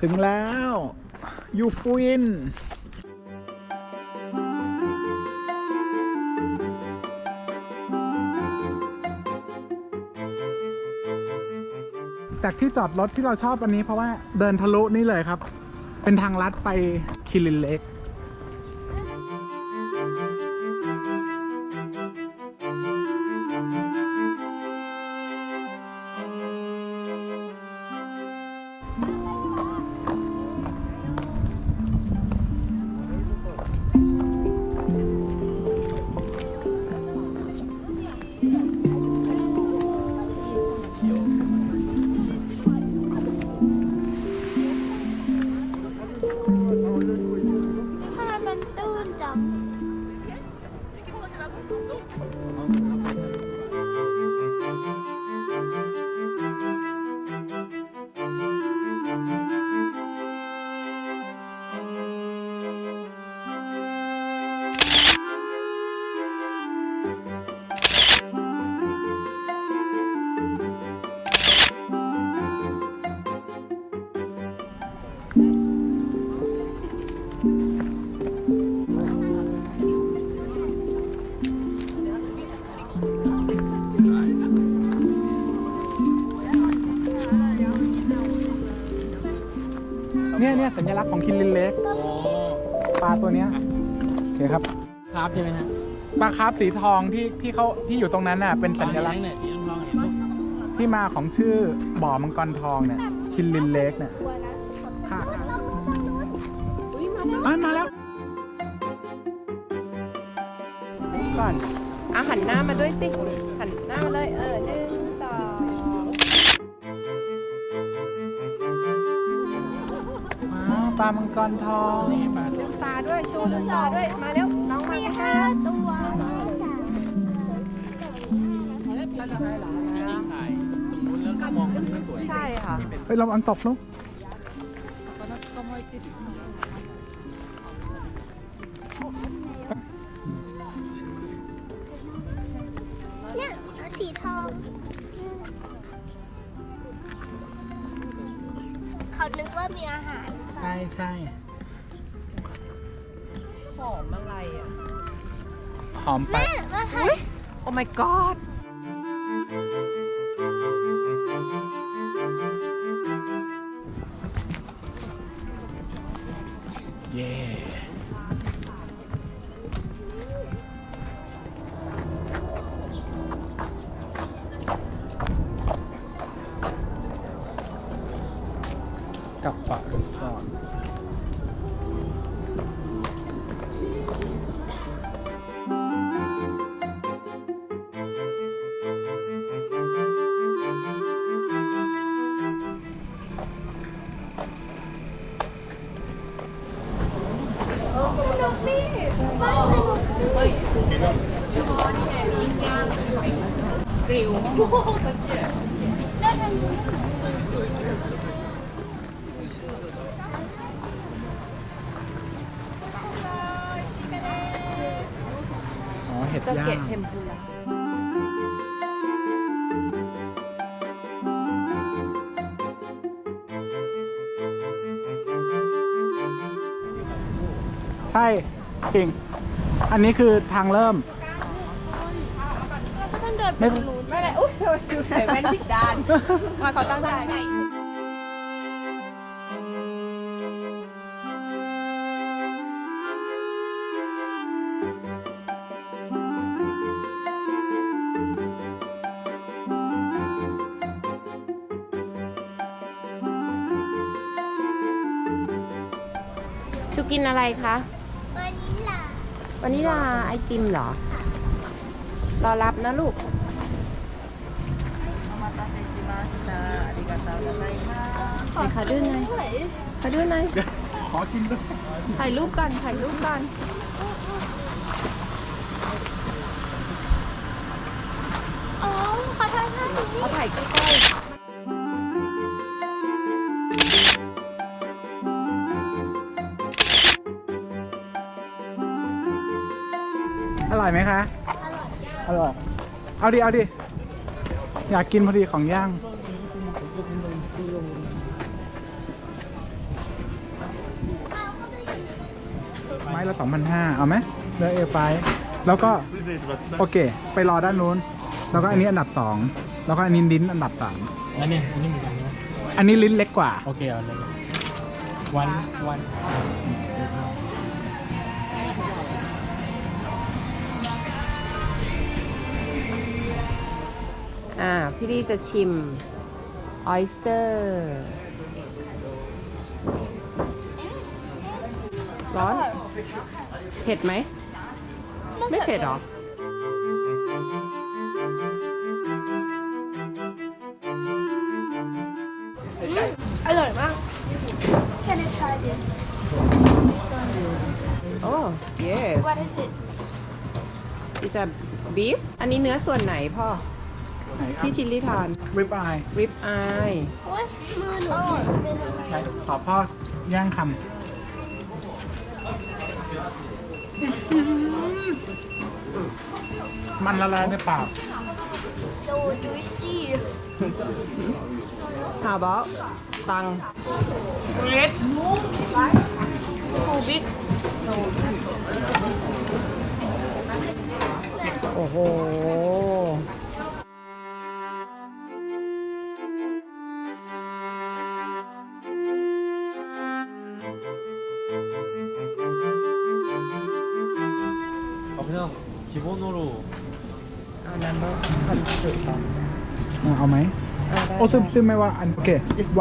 ถึงแล้ว ยูฟูินจากที่จอดรถที่เราชอบอันนี้เพราะว่าเดินทะลุนี่เลยครับ เป็นทางลัดไปคิรินเล็ก เนี่ยเนี่ยสัญลักษณ์ของคิรินเล็กปลาตัวเนี้ยโอเคครับครับใช่ไหมฮะปลาคาร์ฟสีทองที่ที่เขาที่อยู่ตรงนั้นน่ะเป็นสัญลักษณ์เนี่ยสีทองๆเห็นไหมที่มาของชื่อบ่อมังกรทองเนี่ยคิรินเล็กเนี่ย กลัวนะค่ะค่ะอุ้ยมาแล้วอะมาแล้วก่อนอาหันหน้ามาด้วยสิ หันหน้ามาเลย เออหนึ่งสองว้าวปลามังกรทองนี่ปลาสลืมตาด้วยโชว์ลืมตาด้วย มาเร็ว น้องมามีค่ะห้าตัวที่ถ่ายตรงนู้นแล้วก็มองมันก็สวยใช่ค่ะเฮ้ยเราอังตกลูก เนี่ยสีทอง เขานึกว่ามีอาหาร ใช่ใช่หอมอะไรอะ หอมไปแม่มาถ่าย โอ้ my god อ๋อเห็ดก็ย่าเกะงเทมปุระใช่กิ่งอันนี้คือทางเริ่ม ก็ต้องเดินไปไม่ทางนู้นไม่เลยอุ้ยดูใส่แว่นผิดด้านมาเขาตั้งใจใช่ชูกินอะไรคะวันนี้ล่ะวันนี้ลาไอติมเหรอ รอรับนะลูก ไหนขอดูหน่อยขอดูหน่อยขอกินด้วยถ่ายรูปกันถ่ายรูปกันอ๋อเขาถ่ายท่านี้เอาถ่ายใกล้อร่อยไหมคะ อร่อย อร่อย เอาดิ เอาดิ อยากกินพอดีของย่าง ม้ละ2,500เอาไหมเลือก A5 แล้วก็ โอเค ไปรอด้านนู้น แล้วก็อันนี้อันดับ 2 แล้วก็อันนี้ลิ้นอันดับอันนี้อันนี้เหมือนกันนะ3อันนี้ลิ้นเล็กกว่า โอเคเอาเลยวันวันอ่า พี่ดีจะชิม ออยสเตอร์ ร้อน เผ็ดไหม ไม่เผ็ดหรออร่อยมาก Can I try this This one oh yes What is it is a beef อันนี้เนื้อส่วนไหนพ่อไหนครับที่ชิลลี่ทาน ริบอาย rib eye โอ้ยมือหนูเป็นอะไรขอพ่อย่างคำ มันละลายในปาก so juicy how about ตัง red too big โอ้โห 기본으로 เอานัมเบอร์พันสุดต่อ เอาไหม เอาได้ โอ้ซึมซึมไหมว่าอัน โอเค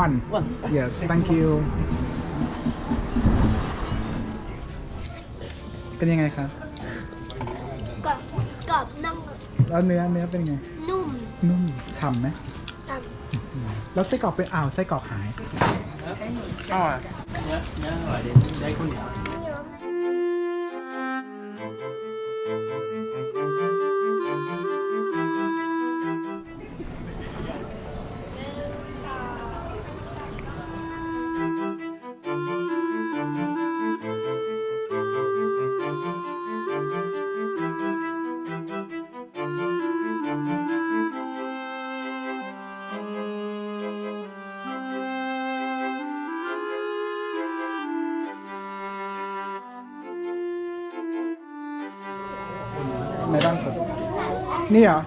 one yes thank you เป็นยังไงครับ กรอบกรอบน่อง แล้วเนื้อเนื้อเป็นยังไง นุ่ม นุ่ม ฉ่ำไหม ต่ แล้วไส้กรอกเป็นอ้าวไส้กรอกหาย 아 그냥 그냥 알이 내군이야 ำเนื้อมั นี่เหรอ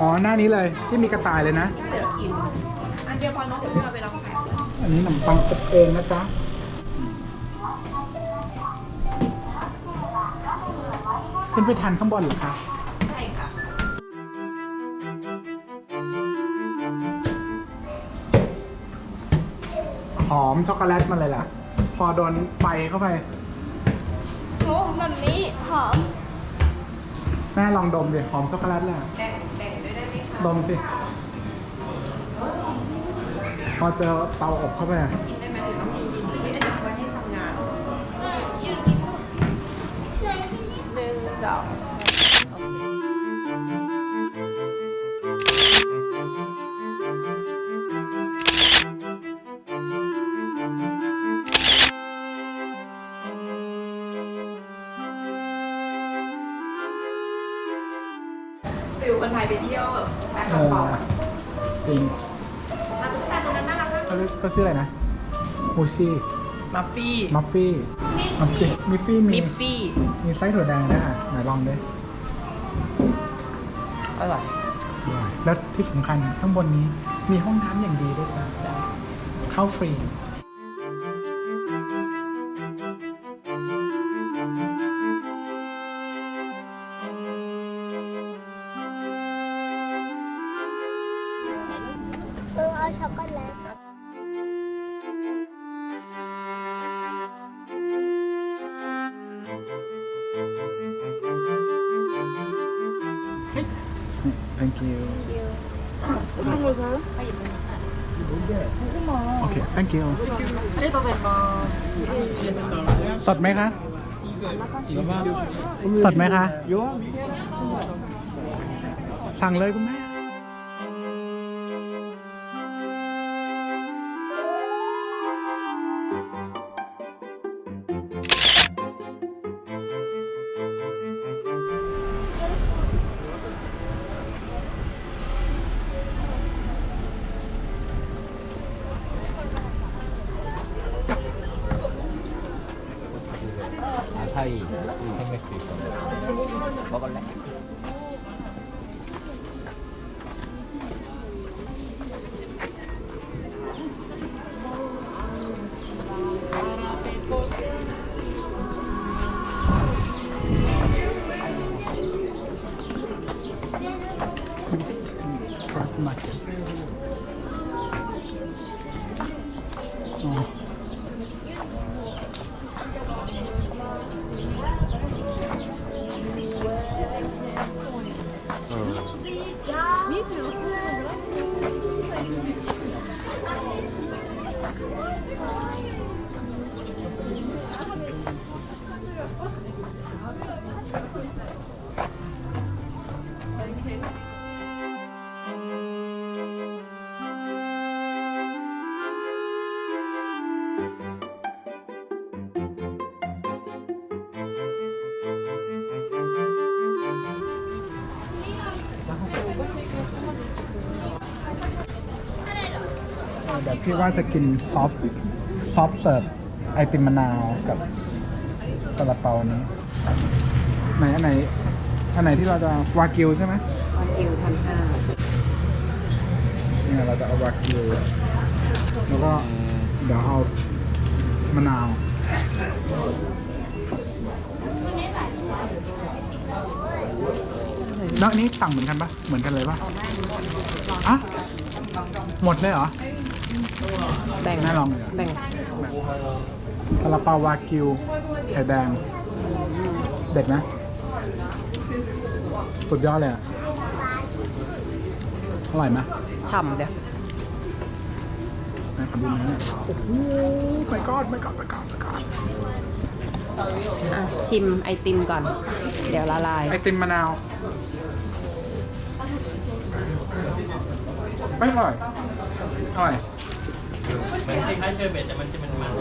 อ๋อ หน้านี้เลย ที่มีกระต่ายเลยนะอันเดียวพอน้องเดี๋ยวพี่เอาไปลองแข่งอันนี้ขนมปังอบเองนะจ๊ะขึ้นไปทานข้างบนเหรอคะ ใช่ค่ะ หอมช็อกโกแลตมาเลยล่ะ พอโดนไฟเข้าไป โอ้มันนี้หอม แม่ลองดมดิหอมช็อกโกแลตแหละแบ่งแบ่งด้วยได้ไหมคะดมสิพอเจอเตาอบเข้าไปอะ กิน ไทยไปเที่ยวแบบแบ็คเอพออจริงอะตุ๊กตาตัวนั้นน่ารักนะเขาเรียกก็ชื่ออะไรนะมูชี่มัฟฟี่ มัฟฟี่ มัฟฟี่ มิฟฟี่ มีมิฟฟี่ มีไส้ถั่วแดงด้วยอะไหนลองดิอร่อย แล้วที่สำคัญข้างบนนี้มีห้องน้ำอย่างดีด้วยจ้ะเข้าฟรี ช็อกโกแลต thank you โอเค thank you สดไหมคะ สดไหมคะ สั่งเลยคุณแม่ much. เดี๋ยวพี่ว่าจะกินซอฟต์ซอฟต์เสิร์ฟไอติมมะนาวกับซาลาเปานี้ ไหนอันไหนอันไหนที่เราจะวากิวใช่ไหมวากิวพันห้าเนี่ยเราจะเอาวากิวแล้วก็เดี๋ยวเอามะนาวแล้วอันนี้สั่งเหมือนกันปะเหมือนกันเลยปะอะหมดเลยเหรอ แบ่งแม่ลองเลยเหรอแบ่งซาลาเปาวากิว ไข่แดง เด็ดนะ สุดยอดเลยอะอร่อยไหมฉ่ำเดี๋ยวไหนขอดูหนะ โอ้โหไม่กอดไม่กอดไม่กอดไม่กอดอะชิมไอติมก่อน เดี๋ยวละลาย ไอติมมะนาว ไม่อร่อย อร่อย มันคล้ายๆเชอร์เบตแต่มันจะมันมัน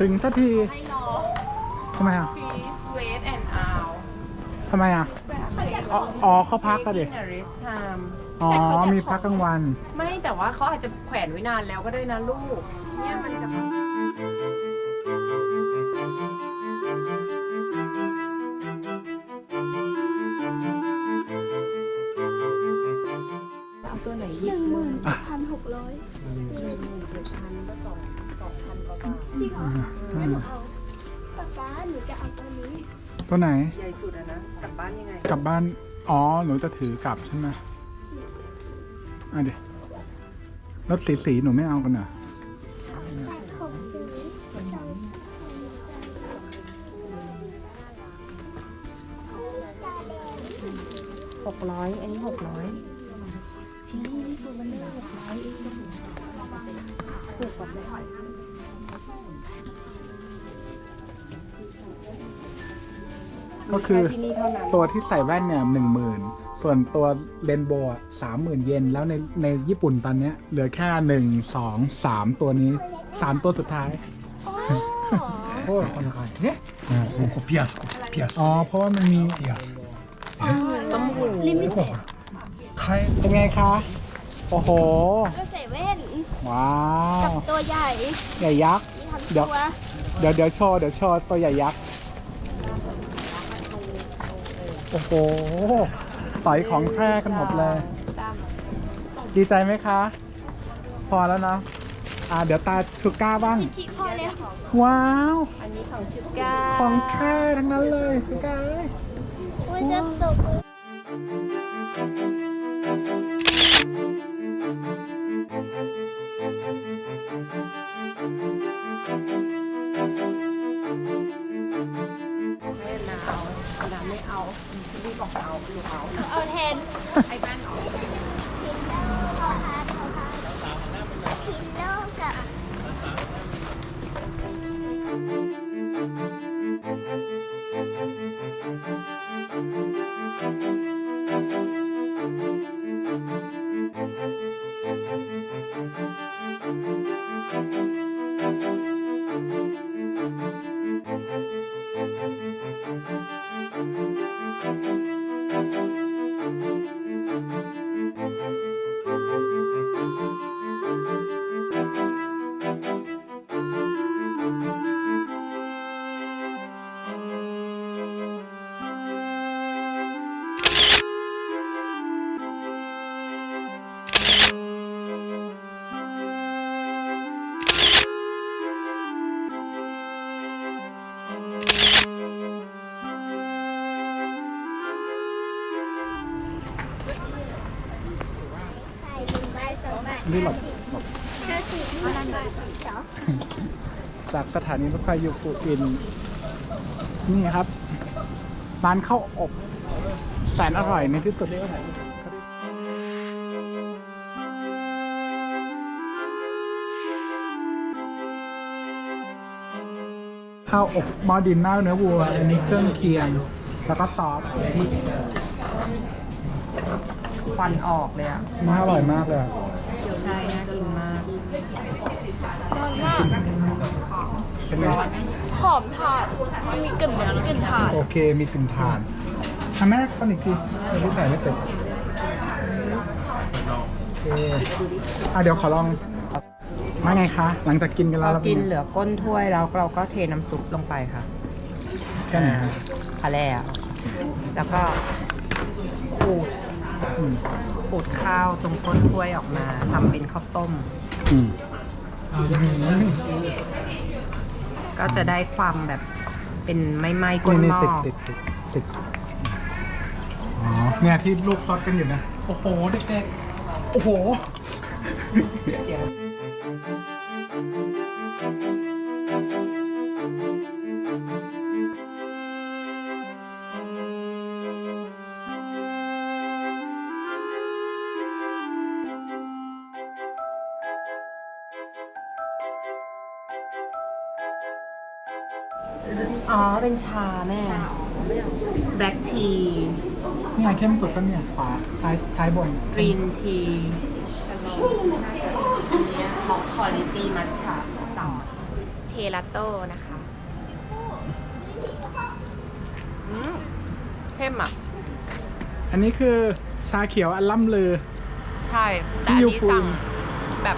ถึงสักทีให้รอ ทำไมอะ Please wait and out ทำไมอะ อ๋ออ๋อเขาพักกันดิ Taking a rest time อ๋อ มีพักกลางวัน ไม่แต่ว่าเขาอาจจะแขวนไว้นานแล้วก็ได้นะลูก เนี่ยมันจะ จริงเหรออืงั้นมหนูเอาป๊าป๊าหนูจะเอาตัวนี้ตัวไหน ใหญ่สุดอะนะ กลับบ้านยังไง กลับบ้าน อ๋อ หนูจะถือกลับใช่ไหมอะเดี๋ยวรถสีสีๆหนูไม่เอากันเหรอแปดหกศูนย์สองหกร้อยอันนี้หกร้อยชิ้นนี้คือมันไม่หกร้อยเองถูกกว่าไหม ก็คือ มีแที่นี่เท่านั้น ตัวที่ใส่แว่นเนี่ยหนึ่งหมื่นส่วนตัวเรนโบว์สามหมื่นเยนแล้วในในญี่ปุ่นตอนเนี้ย เหลือแค่หนึ่งสองสามตัวนี้สามตัวสุดท้าย โอ้คนละใครเนี่ย ここピアスピアス อ๋อ เพราะว่ามันมี ต้มหู ลิมิเต็ด 買え เป็นไงคะ โอ้โห ก็ใส่แว่น ว้า กับ ว ตัวใหญ่ ใหญ่ยักษ์ มีทำ เดี๋ ตั ยว ว เดี๋ยวเดี๋ยวโชว์เดี๋ยวโชว์ตัวใหญ่ยักษ์ โอ้โห สอยของแท้กันหมดเลย ดีใจไหมคะ พอแล้วเนาะอ่าเดี๋ยวตาชูก้าบ้าง ชิชิพอแล้วว้าว อันนี้ของชุก้าของแท้ทั้งนั้นเลยชูก้าเอ้ย มันจะตก เอาแทนไอ้บ้านออกพิลโลขอพาขอพาพิลโลกับ นี่หลบหลบห้าสิบห้าสิบสองจากสถานีรถไฟยูฟูอิน นี่ครับ ร้านข้าวอบแสนอร่อยในที่สุดข้าวอบหม้อดินหน้าเนื้อวัว อันนี้เครื่องเคียง แล้วก็ซอสควันออกเลยอะน่าอร่อยมากเลยอะ ใช่น่ากินมาก เป็นไงหอมถาดมันมีกลิ่นเหมือนกลิ่นถาดโอเคมีกลิ่นถ่านทำแม่คนอีกทีไม่รู้ใส่ไม่เป็นโอเคอะเดี๋ยวขอลองว่าไงคะ หลังจากกินกันแล้วเราเรากินป็ไงเหลือก้นถ้วยแล้วเราก็เทน้ำซุปลงไปค่ะแค่ไหนฮะพะแล่อะแล้วก็ขูดอืมขูดข้าวตรงก้นถ้วยออกมาทำเป็นข้าวต้ม อืม ก็จะได้ความแบบเป็นไม่ไหม้ก้นนี่หม้อติดติดติดติดอ๋อเนี่ยที่ลูกซอสกันอยู่นะ โอ้โห เด็กๆ โอ้โห เป็นชาแม่ แบล็กทีเนี่ยเข้มสุดก็เนี่ยขวาซ้ายซ้ายบนกรีนทีท็อปคุณลิตี้มัทฉะสองเทลาโต้นะคะอืมเข้มอะ อันนี้คือชาเขียวอันล่ำลือ ใช่ แต่อันที่ยูนี้ฟูสั่งแบบ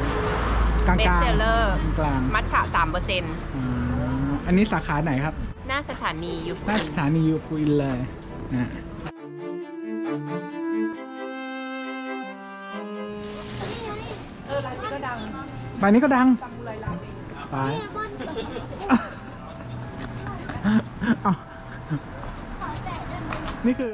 กลางเบกสลางเซลเลอร์ กลางมัทฉะสามเปอร์เซ็นต์อ่าอันนี้สาขาไหนครับ หน้าสถานียูหน้าฟิสถานียูฟูอินเลยออร้านนี้ก็ดังใบนี้ก็ดังไปเอานี่คือ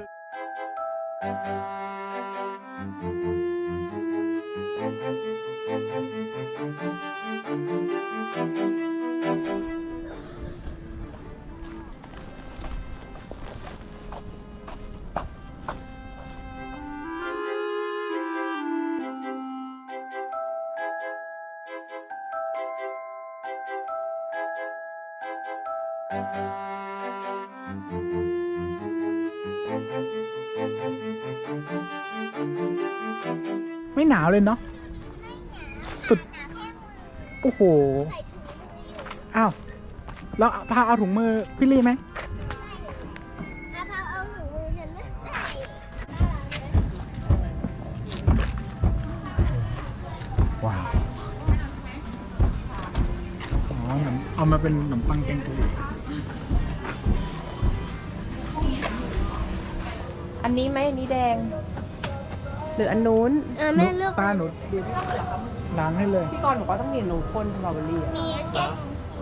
าวเลยเนาะสุดโอ้โหอ้าวแล้วพาเอาถุงมือพี่ลี่ไหมว้าวอ๋อเหมือนเอามาเป็นขนมปังแกงกะหรี่อันนี้ไหมอันนี้แดง หรืออันนู้นเออแม่เลือก ตาหนูดูดิล้างให้เลย พี่กรณ์บอกว่าต้องมีหนูพ่นสตรอเบอรี่อะมีแก้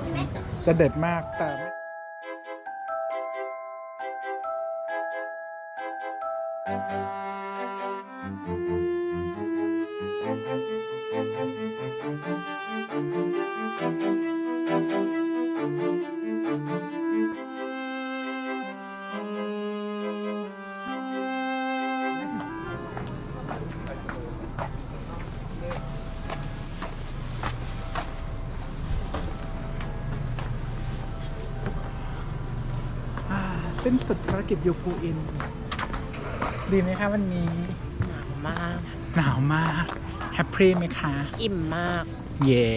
ใช่ไหมจะเด็ดมากแต่ไม่ สิ้นสุดภารกิจยูฟูอิน ดีไหมคะวันนี้หนาวมาก หนาวมาก แฮปปี้ไหมคะ อิ่มมาก เย่